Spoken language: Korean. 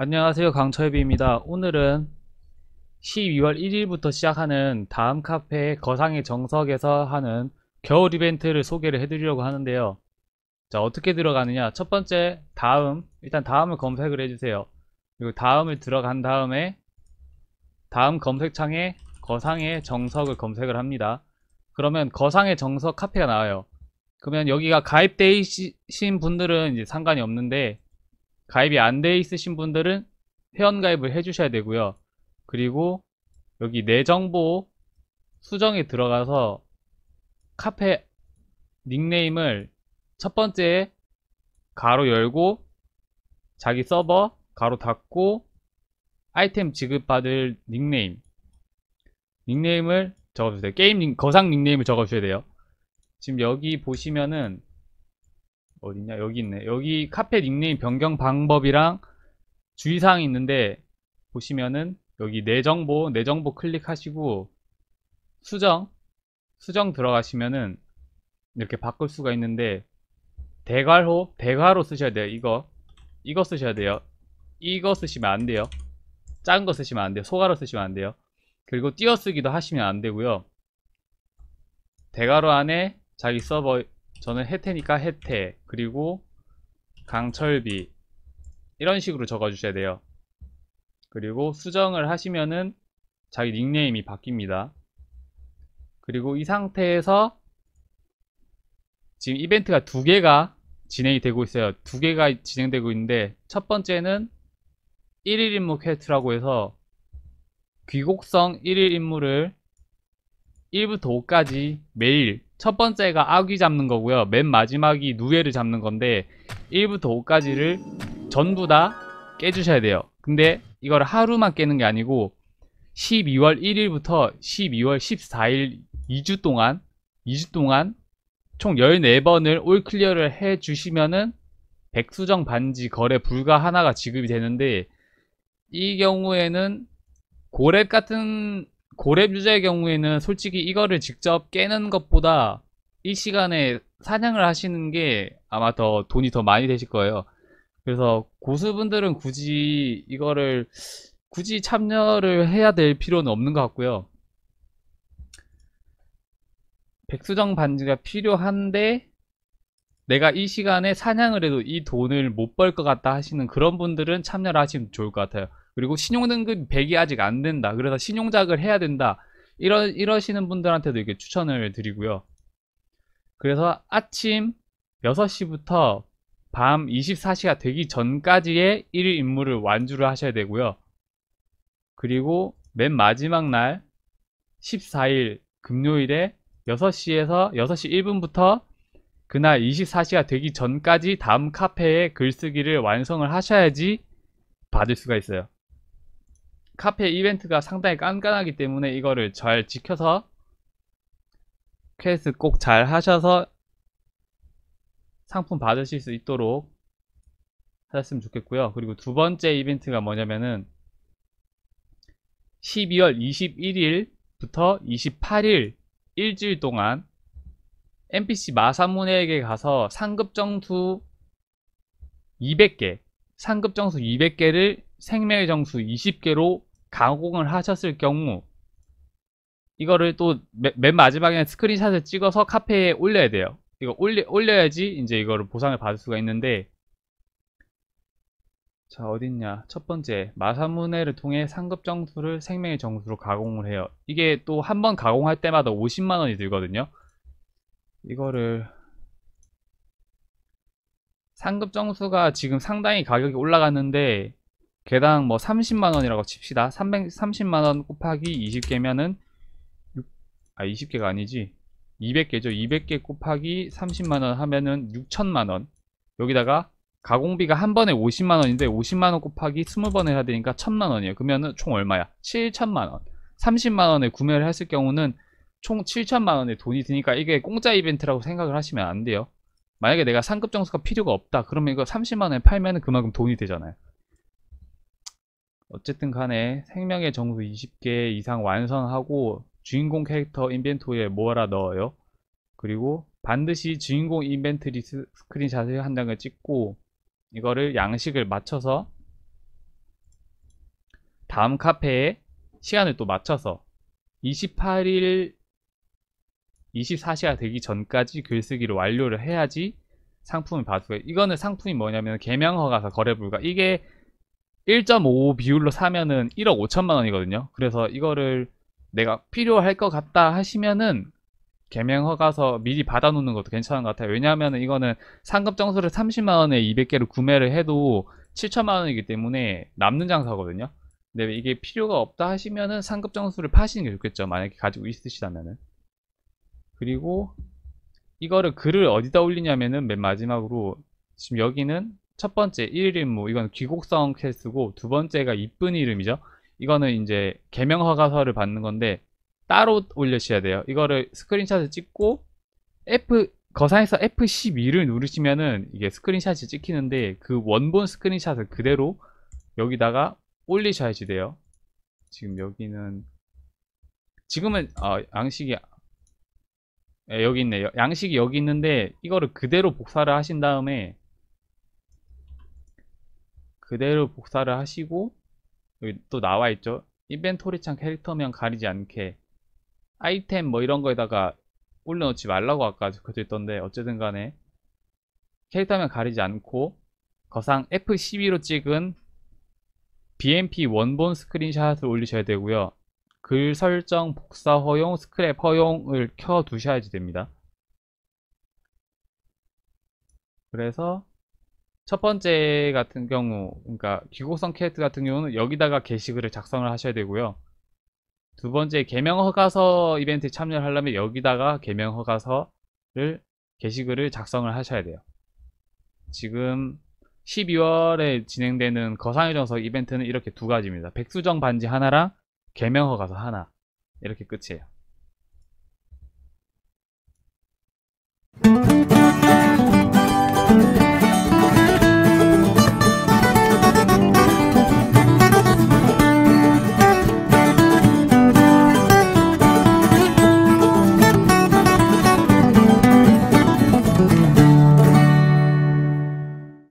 안녕하세요 강철비입니다. 오늘은 12월 1일부터 시작하는 다음 카페 거상의 정석에서 하는 겨울 이벤트를 소개를 해드리려고 하는데요. 자 어떻게 들어가느냐? 첫 번째 다음. 일단 다음을 검색을 해주세요. 그리고 다음을 들어간 다음에 다음 검색창에 거상의 정석을 검색을 합니다. 그러면 거상의 정석 카페가 나와요. 그러면 여기가 가입되어 있으신 분들은 이제 상관이 없는데 가입이 안 돼 있으신 분들은 회원가입을 해주셔야 되고요. 그리고 여기 내 정보 수정에 들어가서 카페 닉네임을 첫 번째 가로 열고 자기 서버 가로 닫고 아이템 지급받을 닉네임 닉네임을 적어주세요. 게임 닉, 거상 닉네임을 적어주셔야 돼요. 지금 여기 보시면은 어딨냐? 여기 있네. 여기 카페 닉네임 변경 방법이랑 주의사항이 있는데 보시면은 여기 내 정보 내 정보 클릭하시고 수정 수정 들어가시면은 이렇게 바꿀 수가 있는데 대괄호 대괄호 쓰셔야 돼요. 이거 이거 쓰셔야 돼요. 이거 쓰시면 안 돼요. 작은 거 쓰시면 안 돼요. 소괄호 쓰시면 안 돼요. 그리고 띄어쓰기도 하시면 안 되고요. 대괄호 안에 자기 서버 저는 혜태니까 혜태 그리고 강철비 이런 식으로 적어 주셔야 돼요. 그리고 수정을 하시면은 자기 닉네임이 바뀝니다. 그리고 이 상태에서 지금 이벤트가 두 개가 진행이 되고 있어요. 두 개가 진행되고 있는데 첫 번째는 1일 임무 퀘스트라고 해서 귀곡성 1일 임무를 1부터 5까지 매일 첫 번째가 아귀 잡는 거고요. 맨 마지막이 누에를 잡는 건데 1부터 5까지를 전부 다 깨주셔야 돼요. 근데 이걸 하루만 깨는 게 아니고 12월 1일부터 12월 14일 2주 동안 2주 동안 총 14번을 올 클리어를 해 주시면은 백수정 반지 거래 불가 하나가 지급이 되는데 이 경우에는 고렙 같은 고렙 유저의 경우에는 솔직히 이거를 직접 깨는 것보다 이 시간에 사냥을 하시는 게 아마 더 돈이 더 많이 되실 거예요. 그래서 고수분들은 굳이 이거를 굳이 참여를 해야 될 필요는 없는 것 같고요. 백수정 반지가 필요한데 내가 이 시간에 사냥을 해도 이 돈을 못 벌 것 같다 하시는 그런 분들은 참여를 하시면 좋을 것 같아요. 그리고 신용등급 100이 아직 안 된다. 그래서 신용작을 해야 된다. 이러, 이러시는 분들한테도 이렇게 추천을 드리고요. 그래서 아침 6시부터 밤 24시가 되기 전까지의 1일 임무를 완주를 하셔야 되고요. 그리고 맨 마지막 날 14일 금요일에 6시에서 6시 1분부터 그날 24시가 되기 전까지 다음 카페에 글쓰기를 완성을 하셔야지 받을 수가 있어요. 카페 이벤트가 상당히 깐깐하기 때문에 이거를 잘 지켜서 퀘스트 꼭 잘 하셔서 상품 받으실 수 있도록 하셨으면 좋겠고요. 그리고 두 번째 이벤트가 뭐냐면은 12월 21일부터 28일 일주일 동안 NPC 마사문에게 가서 상급 정수 200개, 상급 정수 200개를 생명의 정수 20개로 가공을 하셨을 경우 이거를 또 맨 마지막에 스크린샷을 찍어서 카페에 올려야 돼요. 이거 올려, 올려야지 이제 이거를 보상을 받을 수가 있는데 자 어딨냐. 첫 번째 마사문해를 통해 상급 정수를 생명의 정수로 가공을 해요. 이게 또 한 번 가공할 때마다 50만원이 들거든요. 이거를 상급 정수가 지금 상당히 가격이 올라갔는데 개당 뭐 30만원이라고 칩시다. 330만원 곱하기 20개면은 6, 아 20개가 아니지. 200개죠. 200개 곱하기 30만원 하면은 6천만원. 여기다가 가공비가 한 번에 50만원인데 50만원 곱하기 20번 해야 되니까 1000만원이에요. 그러면은 총 얼마야? 7천만원. 30만원에 구매를 했을 경우는 총 7천만원의 돈이 드니까 이게 공짜 이벤트라고 생각을 하시면 안 돼요. 만약에 내가 상급 정수가 필요가 없다. 그러면 이거 30만원에 팔면 그만큼 돈이 되잖아요 어쨌든 간에 생명의 정수 20개 이상 완성하고 주인공 캐릭터 인벤토리에 모아라 넣어요 그리고 반드시 주인공 인벤트리 스크린샷을 한 장을 찍고 이거를 양식을 맞춰서 다음 카페에 시간을 또 맞춰서 28일 24시가 되기 전까지 글쓰기를 완료를 해야지 상품을 받을 있어요. 이거는 상품이 뭐냐면 개명허가서 거래 불가. 이게 1.5 비율로 사면은 1억 5천만 원이거든요. 그래서 이거를 내가 필요할 것 같다 하시면은 개명허 가서 미리 받아놓는 것도 괜찮은 것 같아요. 왜냐하면 이거는 상급 정수를 30만 원에 200개를 구매를 해도 7천만 원이기 때문에 남는 장사거든요. 근데 이게 필요가 없다 하시면은 상급 정수를 파시는 게 좋겠죠. 만약에 가지고 있으시다면은. 그리고 이거를 글을 어디다 올리냐면은 맨 마지막으로 지금 여기는 첫 번째 1일 임무 이건 귀곡성 퀘스트고 두 번째가 이쁜 이름이죠. 이거는 이제 개명 허가서를 받는 건데 따로 올려주셔야 돼요. 이거를 스크린샷을 찍고 F 거상에서 F12를 누르시면은 이게 스크린샷이 찍히는데 그 원본 스크린샷을 그대로 여기다가 올리셔야지 돼요. 지금 여기는 지금은 어, 양식이 예, 여기 있네요. 양식이 여기 있는데 이거를 그대로 복사를 하신 다음에 그대로 복사를 하시고 여기 또 나와 있죠. 인벤토리 창 캐릭터명 가리지 않게 아이템 뭐 이런 거에다가 올려놓지 말라고 아까 적혀져 있던데 어쨌든 간에 캐릭터명 가리지 않고 거상 F12로 찍은 BMP 원본 스크린샷을 올리셔야 되고요. 글 설정, 복사 허용, 스크랩 허용을 켜 두셔야지 됩니다. 그래서 첫 번째 같은 경우, 그러니까 귀곡성 캐릭터 같은 경우는 여기다가 게시글을 작성을 하셔야 되고요. 두 번째 개명 허가서 이벤트에 참여를 하려면 여기다가 개명 허가서를 게시글을 작성을 하셔야 돼요. 지금 12월에 진행되는 거상의 정석 이벤트는 이렇게 두 가지입니다. 백수정 반지 하나랑 개명 허가서 하나 이렇게 끝이에요.